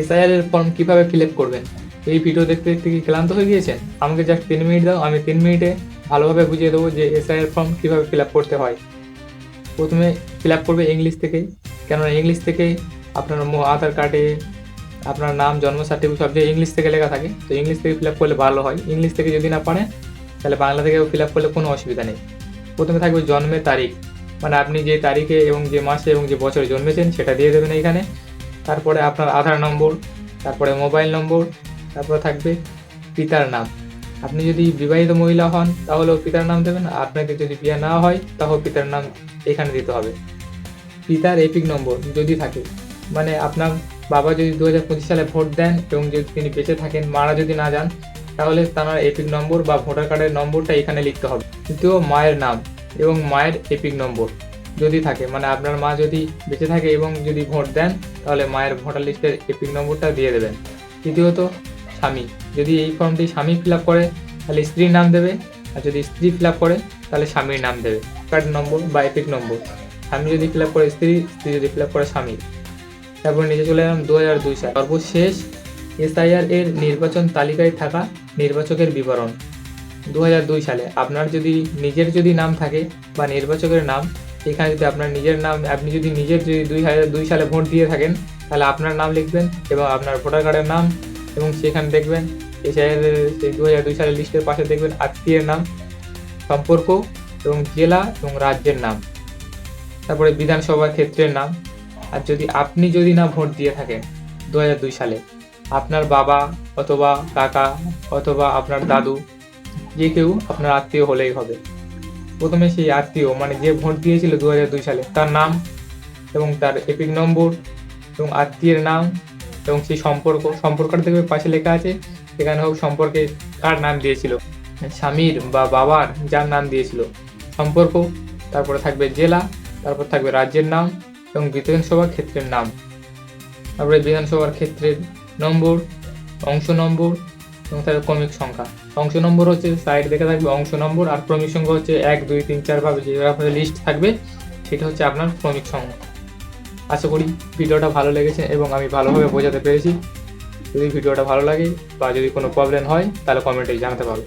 SIR এর form কীভাবে fill up করবেন? এই ভিডিও দেখতে দেখতে কি ক্লান্ত হয়ে গিয়েছেন? আমাকে জাস্ট তিন মিনিট দাও, আমি তিন মিনিটে ভালোভাবে বুঝিয়ে দেবো যে এসআইআর ফর্ম কীভাবে ফিল আপ করতে হয়। প্রথমে ফিল আপ করবে ইংলিশ থেকেই। কেননা ইংলিশ থেকেই আপনার আধার কার্ডে আপনার নাম, জন্ম সার্টিফিকেট সব জায়গায় ইংলিশ থেকে লেখা থাকে। তো ইংলিশ থেকে ফিল আপ করলে ভালো হয়। ইংলিশ থেকে যদি না পারেন, তাহলে বাংলা থেকেও ফিল আপ করলে কোনো অসুবিধা নেই। প্রথমে থাকবে জন্মের তারিখ। মানে আপনি যে তারিখে এবং যে মাসে এবং যে বছরে জন্মেছেন, সেটা দিয়ে দেবেন এইখানে তারপরে আপনার আধার নম্বর, তারপরে মোবাইল নম্বর, তারপরে থাকবে পিতার নাম। আপনি যদি বিবাহিত মহিলা হন, তাহলেও পিতার নাম দেবেন আপনাকে যদি বিয়ে না হয় তাহলে পিতার নাম এখানে দিতে হবে। পিতার এপিক নম্বর যদি থাকে মানে আপনার বাবা যদি দু হাজার পঁচিশ সালে ভোট দেন এবং যদি তিনি বেঁচে থাকেন, মারা যদি না যান, তাহলে তার এপিক নম্বর বা ভোটার কার্ডের নম্বরটা এখানে লিখতে হবে। দ্বিতীয় মায়ের নাম এবং মায়ের এপিক নম্বর। যদি থাকে মানে আপনার মা যদি বেঁচে থাকে এবং যদি ভোট দেন, তাহলে মায়ের ভোটার লিস্টের এপিক নম্বরটা দিয়ে দেবেন। তৃতীয়ত স্বামী। যদি এই ফর্মটি স্বামী ফিল করে, তাহলে স্ত্রীর নাম দেবে। আর যদি স্ত্রী ফিল করে, তাহলে স্বামীর নাম দেবে। কার্ড নম্বর বা এপিক নম্বর। স্বামী যদি ফিল করে স্ত্রী স্ত্রী যদি ফিল করে স্বামী। তারপর নিচে চলে এলাম দু হাজার দুই সাল। সর্বশেষ এসআইআর এর নির্বাচন তালিকায় থাকা নির্বাচকের বিবরণ। দু হাজার দুই সালে আপনার যদি নিজের যদি নাম থাকে বা নির্বাচকের নাম এখানে যদি আপনার নিজের নাম, আপনি যদি নিজের যদি দুই হাজার, দুই সালে ভোট দিয়ে থাকেন, তাহলে আপনার নাম লিখবেন এবং আপনার ভোটার কার্ডের নাম এবং সেখানে দেখবেন এসআইআর সেই দু হাজার, দুই সালের লিস্টের পাশে দেখবেন আত্মীয়ের নাম, সম্পর্ক এবং জেলা এবং রাজ্যের নাম, তারপরে বিধানসভা ক্ষেত্রের নাম। আর যদি আপনি যদি না ভোট দিয়ে থাকেন দু হাজার, দুই সালে, আপনার বাবা অথবা কাকা অথবা আপনার দাদু, যে কেউ আপনার আত্মীয় হলেই হবে। প্রথমে সেই আত্মীয় মানে যে ভোট দিয়েছিল দু হাজার দুই সালে, তার নাম এবং তার এপিক নম্বর এবং আত্মীয়ের নাম এবং সেই সম্পর্ক, সম্পর্কটা দেখবে পাশে লেখা আছে সেখানে হোক সম্পর্কে কার নাম দিয়েছিল, স্বামীর বা বাবার যার নাম দিয়েছিল, সম্পর্ক, তারপরে থাকবে জেলা, তারপর থাকবে রাজ্যের নাম এবং বিধানসভা ক্ষেত্রের নাম, তারপরে বিধানসভার ক্ষেত্রের নম্বর, অংশ নম্বর এবং তার ক্রমিক সংখ্যা। অংশ নম্বর হচ্ছে সাইড দেখে থাকবে অংশ নম্বর আর ক্রমিক সংখ্যা হচ্ছে এক, দুই, তিন, চার ভাবে যেভাবে লিস্ট থাকবে, সেটা হচ্ছে আপনার ক্রমিক সংখ্যা। আশা করি ভিডিওটা ভালো লেগেছে এবং আমি ভালোভাবে বোঝাতে পেরেছি। যদি ভিডিওটা ভালো লাগে বা যদি কোনো প্রবলেম হয়, তাহলে কমেন্টে জানাতে পারো।